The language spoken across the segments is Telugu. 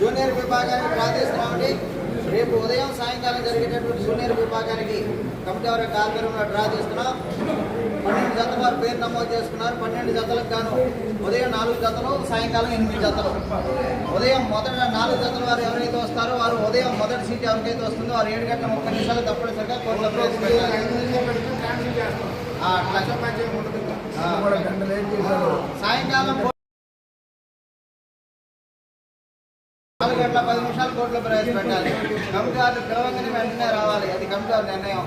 జూనియర్ విభాగానికి తీసుకురావండి రేపు ఉదయం సాయంకాలం జరిగేటటువంటి జూనియర్ విభాగానికి కమిటీ వారి ఆధ్వర్యంలో డ్రా చేస్తున్నాం. పన్నెండు జతల వారు పేరు నమోదు చేసుకున్నారు. పన్నెండు జతలకు గాను ఉదయం నాలుగు జతలు సాయంకాలం ఎనిమిది జతలు. ఉదయం మొదట నాలుగు జతల వారు ఎవరైతే వస్తారో వారు ఉదయం మొదటి సీట్ ఎవరికైతే వస్తుందో వారు ఏడు గంటల ముప్పై నిమిషాలు తప్పనిసరిగా కోట్ల సాయంకాలం నాలుగు గంటల పది నిమిషాలు కోర్టులో ప్రవేశపెట్టాలి కమిటీ వారు వెంటనే రావాలి అది కమిటీ నిర్ణయం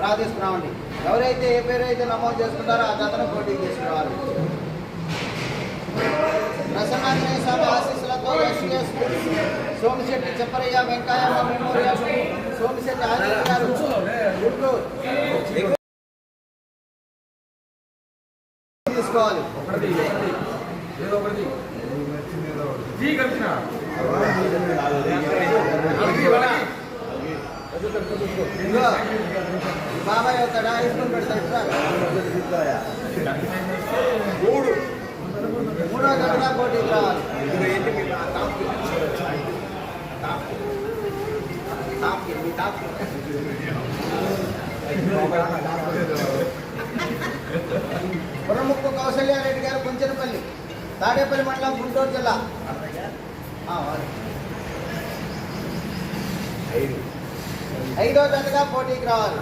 రా తీసుకురావండి ఎవరైతే ఏ పేరు అయితే నమోదు చేసుకుంటారో ఆ కథను పోటీ తీసుకురావాలి ప్రసన్నాంజనేయ స్వామి ఆశీస్సులతో ఎస్ఎస్ సోమిశెట్టి చెప్పరయ్య వెంకయ్య మెమోరియల్ సోమిశెట్టి ఆంజనేయ గారు గుంటూరు. తీసుకోవాలి. ఇదిగో, ఈ బాబాయ్ అవుతాడా ఇసుకుని పెడతాడు మూడు మూడో గంటగా పోటీకి రావాలి పురముక్కు కౌశల్యారెడ్డి కుంచెనపల్లి తాడేపల్లి మండలం గుంటూరు జిల్లా. ఐదో. జతగా పోటీకి రావాలి.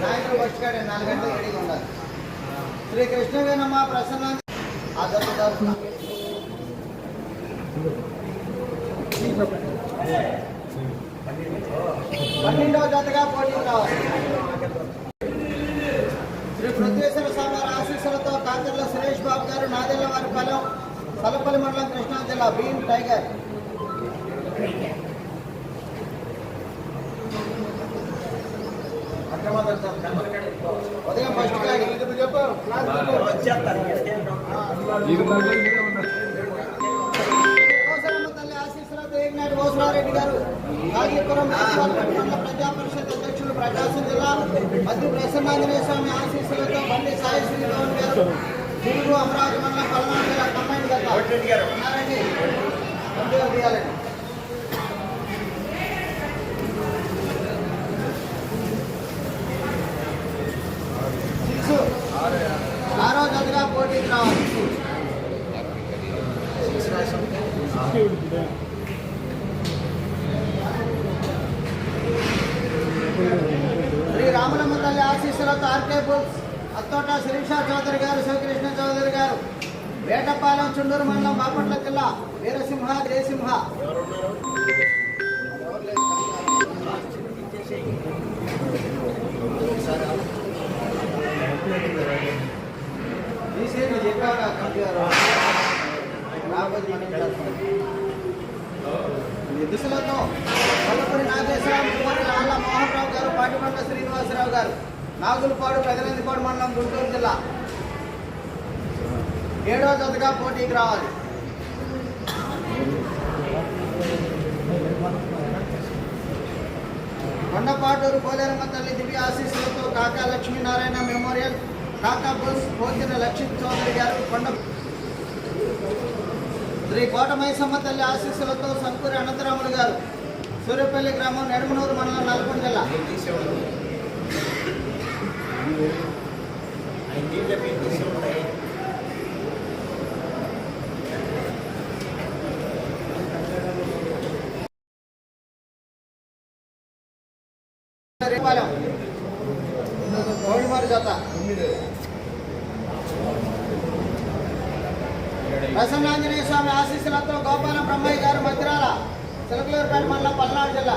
సాయంత్రం వచ్చాడే నాలుగు గంటలకు రెడీగా ఉండాలి. శ్రీ కృష్ణవేనమ్మ ప్రసన్న. ఆ జత తరఫున పన్నెండవ జతగా పోటీకి రావాలి. శ్రీ పృథ్వేశ్వర స్వామి వారి ఆశీస్సులతో కాకర్ల సురేష్ బాబు గారు నాదెల్ల వారి పొలం సలపల్లి మండలం కృష్ణా జిల్లా భీమ్ టైగర్. ఉదయం ఫస్ట్ కోసరమ్మ కోసరారెడ్డి గారు. కాళీపురం మండల ప్రజా పరిషత్ అధ్యక్షులు ప్రకాశం జిల్లా మధ్య ప్రసన్నాంజనేయ స్వామి ఆశీస్సులతో బండి సాయి శ్రీరామ్ గారు తిరుగు అమరావతి మండలం పల్నాడు జిల్లా కంబైన్ ఆరో జతగా పోటీకి రావాలి శ్రీ రామలమ్మ తర్వాత ఆర్కే బుక్స్ అత్తోట శిరీష చౌదరి గారు శివకృష్ణ చౌదరి గారు వేటపాలెం చుండూరు మండలం బాపట్ల జిల్లా వీరసింహ జయసింహ. తీసేయండి, చెప్పాగా దిశలతో కొల్లపూడి నాగేశ్వరరావు కుమారి ఆళ్ళ మోహన్ రావు గారు పాటిబండ శ్రీనివాసరావు గారు. నాగులపాడు పెదనందిపాడు మండలం గుంటూరు జిల్లా. ఏడో జతగా పోటీకి రావాలి. కొండపాటూరు పోలేరమ్మ తల్లి దివ్య ఆశీస్సులతో కాకా లక్ష్మీనారాయణ మెమోరియల్ కాకా బుల్స్ పోతిన లక్ష్మీ చౌదరి గారు కొండ శ్రీ కోటమైసమ్మ తల్లి ఆశీస్సులతో సంకూరి అనంతరాములు గారు సూర్యపల్లి గ్రామం నెడమనూరు మండలం నల్గొండ జిల్లా. రేపాలెం. కోడిమారు జత ప్రసన్నాంజనేయ స్వామి ఆశీస్సులతో గోపాల బ్రహ్మయ్య గారు మద్రాల చిలకలూరుపేట మండలం పల్నాడు జిల్లా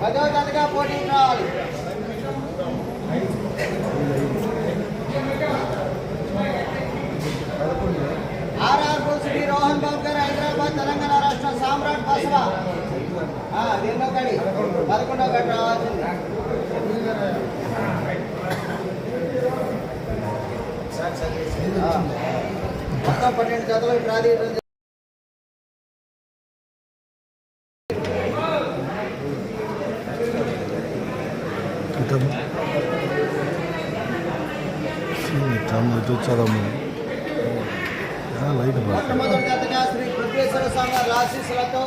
పదో జతగా పోటీకి రావాలి RR bulls D Rohan Babu గారు హైదరాబాద్ తెలంగాణ రాష్ట్రం సామ్రాట్ బసవ ఆ, అది ఎన్నో కడి పదకొండో కడి రావాల్సింది ఆ. మొత్తం పన్నెండు జతలు డ్రా తీయడం జరిగింది. ఇటు వచ్చారమ్మ లైట్ మొట్టమొదటి జతగా స్వామి వారి ఆశీస్సులతో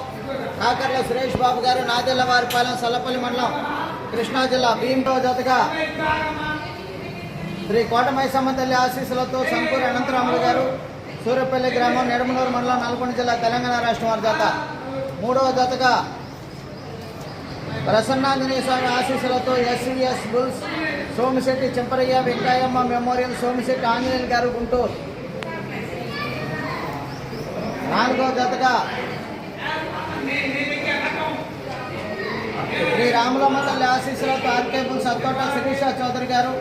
కాకర్ల సురేష్ బాబు గారు నాదెల్ల వారిపాలెం సల్లపల్లి మండలం కృష్ణా జిల్లా భీమరావు జతగా శ్రీ కోటమైసమ్మ తల్లి ఆశీస్సులతో సంపూర్ అనంతరాములు గారు సూర్యపల్లి గ్రామం నెడమనూరు మండలం నల్గొండ జిల్లా తెలంగాణ రాష్ట్రం వారి జత. మూడవ జతగా ప్రసన్నాంజనేయ స్వామి ఆశీస్సులతో SCS bulls Somisetty Chemparayya Venkayyamma memorial Somisetty Anjaneyulu గారు గుంటూరు. నాలుగో జతగా. శ్రీ రాములమ్మ తల్లి ఆశీస్సులతో ఆర్కేపుల్ సత్తోట శిరీష చౌదరి గారు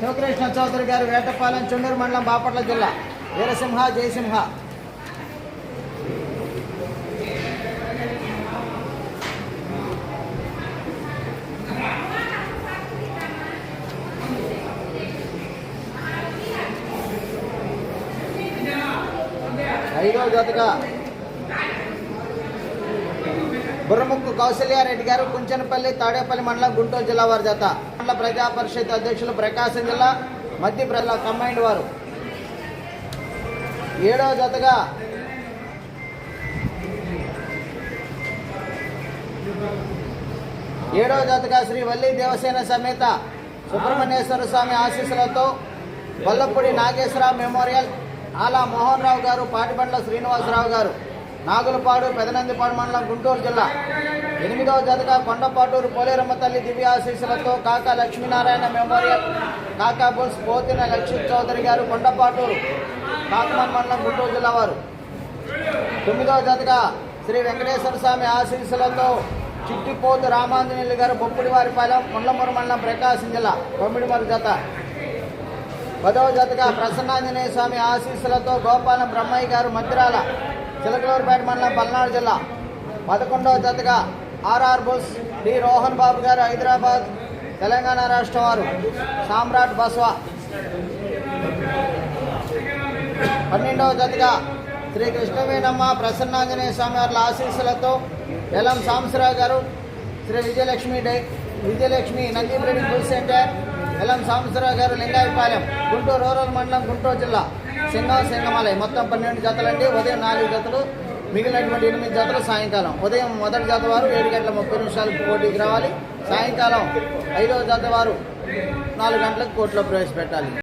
శివకృష్ణ చౌదరి గారు వేటపాలెం చుండూరు మండలం బాపట్ల జిల్లా. వీరసింహ జయసింహ. ఐదో జతగా బుర్రముక్కు కౌశల్యారెడ్డి గారు కుంచనపల్లి తాడేపల్లి మండలం గుంటూరు జిల్లా వారి జత. మండల ప్రజా పరిషత్ అధ్యక్షులు ప్రకాశం జిల్లా మధ్య ప్రజల కంబైండ్ వారు. ఏడవ జతగా ఏడవ జతగా శ్రీ వల్లి దేవసేన సమేత సుబ్రహ్మణ్యేశ్వర స్వామి ఆశీస్సులతో వల్లపూడి నాగేశ్వర మెమోరియల్ ఆలా మోహన్ రావు గారు పాటిబండ్ల శ్రీనివాసరావు గారు నాగులపాడు పెదనందిపాడు మండలం గుంటూరు జిల్లా. ఎనిమిదవ జతగా కొండపాటూరు పోలేరమ్మ తల్లి దివ్య ఆశీస్సులతో కాకా లక్ష్మీనారాయణ మెమోరియల్ కాకా బుల్స్ పోతిన లక్ష్మీ చౌదరి గారు కొండపాటూరు కాకమన్ మండలం గుంటూరు జిల్లా వారు. తొమ్మిదవ జతగా శ్రీ వెంకటేశ్వర స్వామి ఆశీస్సులతో చిట్టిపోతు రామాంజనేయులు గారు బొప్పుడివారిపాలెం ముండ్లమూరు మండలం ప్రకాశం జిల్లా తొమ్మిడిమరు జత. పదవ జతగా ప్రసన్నాంజనేయ స్వామి ఆశీస్సులతో గోపాలం బ్రహ్మయ్య గారు మద్రాల చిలకలూరుపేట మండలం పల్నాడు జిల్లా. పదకొండవ జతగా ఆర్ఆర్ బోస్ డి రోహన్ బాబు గారు హైదరాబాద్ తెలంగాణ రాష్ట్రం వారు. సామ్రాట్ బస్వా. పన్నెండవ జతగా శ్రీ కృష్ణవేణమ్మ ప్రసన్నాంజనేయ స్వామి వారి ఆశీస్సులతో ఎలం సాంసరావు గారు శ్రీ విజయలక్ష్మి డై విజయలక్ష్మి నందిబ్రెడ్డి బుల్ సెంటర్ ఎలం సాంబశివరావు గారు లింగాయపాలెం గుంటూరు రూరల్ మండలం గుంటూరు జిల్లా సింగం సింగమాలయం. మొత్తం పన్నెండు జతలండి. ఉదయం నాలుగు జతలు మిగిలినటువంటి ఎనిమిది జతలు సాయంకాలం. ఉదయం మొదటి జత వారు ఏడు గంటల ముప్పై నిమిషాలకు పోటీకి రావాలి. సాయంకాలం ఐదవ జత వారు నాలుగు గంటలకు కోర్టులో ప్రవేశపెట్టాలి.